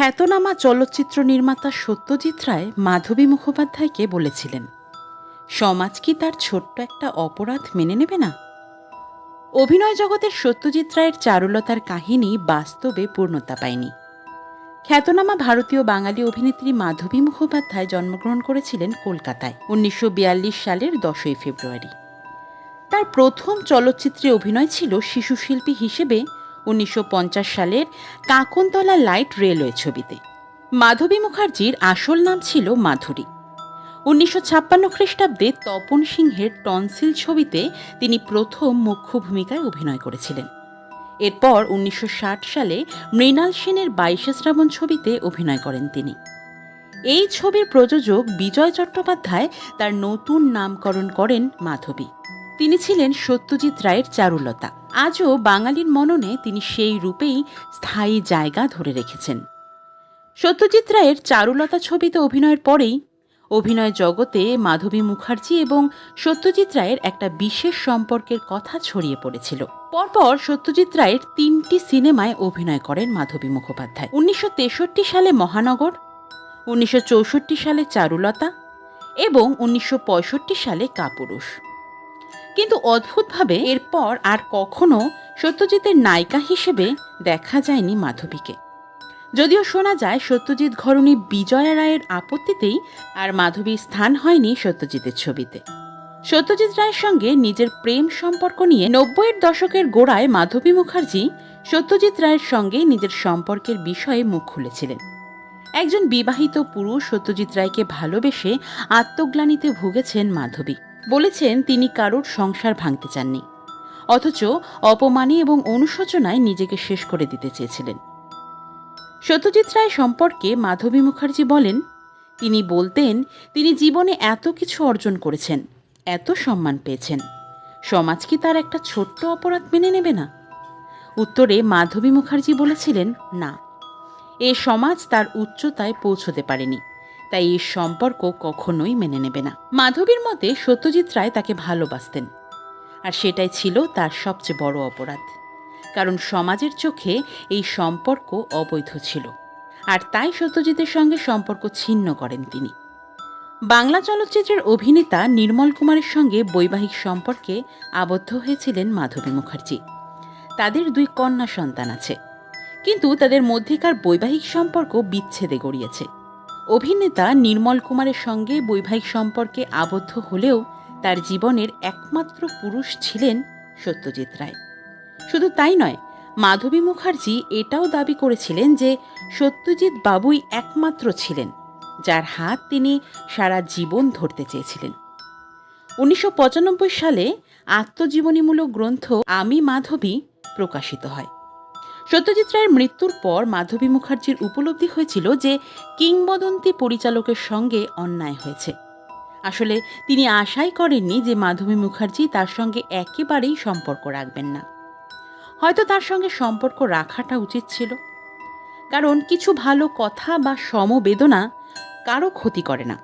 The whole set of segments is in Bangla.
খ্যাতনামা চলচ্চিত্র নির্মাতা সত্যজিৎ রায় মাধবী মুখোপাধ্যায়কে বলেছিলেন, সমাজ কি তার ছোট্ট একটা অপরাধ মেনে নেবে না? অভিনয় জগতের সত্যজিৎ রায়ের চারুলতার কাহিনী বাস্তবে পূর্ণতা পায়নি। খ্যাতনামা ভারতীয় বাঙালি অভিনেত্রী মাধবী মুখোপাধ্যায় জন্মগ্রহণ করেছিলেন কলকাতায় উনিশশো বিয়াল্লিশ সালের দশই ফেব্রুয়ারি। তার প্রথম চলচ্চিত্রে অভিনয় ছিল শিশুশিল্পী হিসেবে উনিশশো পঞ্চাশ সালের কাকনতলা লাইট রেলওয়ে ছবিতে। মাধবী মুখার্জির আসল নাম ছিল মাধুরী। উনিশশো ছাপ্পান্ন খ্রিস্টাব্দে তপন সিংহের টনসিল ছবিতে তিনি প্রথম মুখ্য ভূমিকায় অভিনয় করেছিলেন। এরপর উনিশশো ষাট সালে মৃণাল সেনের বাইশে শ্রাবণ ছবিতে অভিনয় করেন তিনি। এই ছবির প্রযোজক বিজয় চট্টোপাধ্যায় তার নতুন নামকরণ করেন মাধবী। তিনি ছিলেন সত্যজিৎ রায়ের চারুলতা। আজও বাঙালির মননে তিনি সেই রূপেই স্থায়ী জায়গা ধরে রেখেছেন। সত্যজিৎ রায়ের চারুলতা ছবিতে অভিনয়ের পরেই অভিনয় জগতে মাধবী মুখার্জি এবং সত্যজিৎ রায়ের একটা বিশেষ সম্পর্কের কথা ছড়িয়ে পড়েছিল। পরপর সত্যজিৎ রায়ের তিনটি সিনেমায় অভিনয় করেন মাধবী মুখোপাধ্যায়। উনিশশো তেষট্টি সালে মহানগর, উনিশশো চৌষট্টি সালে চারুলতা এবং উনিশশো পঁয়ষট্টি সালে কাপুরুষ। কিন্তু অদ্ভুতভাবে এরপর আর কখনো সত্যজিতের নায়িকা হিসেবে দেখা যায়নি মাধবীকে। যদিও শোনা যায় সত্যজিৎ ঘরণী বিজয়া রায়ের আপত্তিতেই আর মাধবীর স্থান হয়নি সত্যজিতের ছবিতে। সত্যজিৎ রায়ের সঙ্গে নিজের প্রেম সম্পর্ক নিয়ে নব্বইয়ের দশকের গোড়ায় মাধবী মুখার্জি সত্যজিৎ রায়ের সঙ্গে নিজের সম্পর্কের বিষয়ে মুখ খুলেছিলেন। একজন বিবাহিত পুরুষ সত্যজিৎ রায়কে ভালোবেসে আত্মগ্লানিতে ভুগেছেন মাধবী। বলেছেন তিনি কারোর সংসার ভাঙতে চাননি, অথচ অপমানে এবং অনুশোচনায় নিজেকে শেষ করে দিতে চেয়েছিলেন। সত্যজিৎ রায় সম্পর্কে মাধবী মুখার্জি বলেন, তিনি বলতেন, তিনি জীবনে এত কিছু অর্জন করেছেন, এত সম্মান পেয়েছেন, সমাজ কি তার একটা ছোট্ট অপরাধ মেনে নেবে না? উত্তরে মাধবী মুখার্জি বলেছিলেন, না, এ সমাজ তার উচ্চতায় পৌঁছতে পারেনি। তাই এই সম্পর্ক কখনোই মেনে নেবে না। মাধবীর মতে সত্যজিৎ রায় তাকে ভালোবাসতেন, আর সেটাই ছিল তার সবচেয়ে বড় অপরাধ। কারণ সমাজের চোখে এই সম্পর্ক অবৈধ ছিল, আর তাই সত্যজিতের সঙ্গে সম্পর্ক ছিন্ন করেন তিনি। বাংলা চলচ্চিত্রের অভিনেতা নির্মল কুমারের সঙ্গে বৈবাহিক সম্পর্কে আবদ্ধ হয়েছিলেন মাধবী মুখার্জি। তাদের দুই কন্যা সন্তান আছে, কিন্তু তাদের মধ্যেকার বৈবাহিক সম্পর্ক বিচ্ছেদে গড়িয়েছে। অভিনেতা নির্মল কুমারের সঙ্গে বৈবাহিক সম্পর্কে আবদ্ধ হলেও তার জীবনের একমাত্র পুরুষ ছিলেন সত্যজিৎ রায়। শুধু তাই নয়, মাধবী মুখার্জি এটাও দাবি করেছিলেন যে সত্যজিৎ বাবুই একমাত্র ছিলেন, যার হাত তিনি সারা জীবন ধরতে চেয়েছিলেন। উনিশশো পঁচানব্বই সালে আত্মজীবনীমূলক গ্রন্থ আমি মাধবী প্রকাশিত হয়। সত্যজিৎ রায়ের মৃত্যুর পর মাধবী মুখার্জির উপলব্ধি হয়েছিল যে কিংবদন্তি পরিচালকের সঙ্গে অন্যায় হয়েছে। আসলে তিনি আশাই করেননি যে মাধবী মুখার্জি তার সঙ্গে একেবারেই সম্পর্ক রাখবেন না। হয়তো তার সঙ্গে সম্পর্ক রাখাটা উচিত ছিল। কারণ কিছু ভালো কথা বা সমবেদনা কারও ক্ষতি করে না।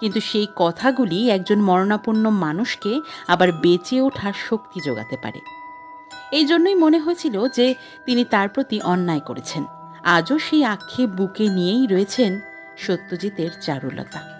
কিন্তু সেই কথাগুলি একজন মরণাপন্ন মানুষকে আবার বেঁচে ওঠার শক্তি যোগাতে পারে। এই জন্যই মনে হয়েছিল যে তিনি তার প্রতি অন্যায় করেছেন। আজও সেই আক্ষেপ বুকে নিয়েই রয়েছেন সত্যজিতের চারুলতা।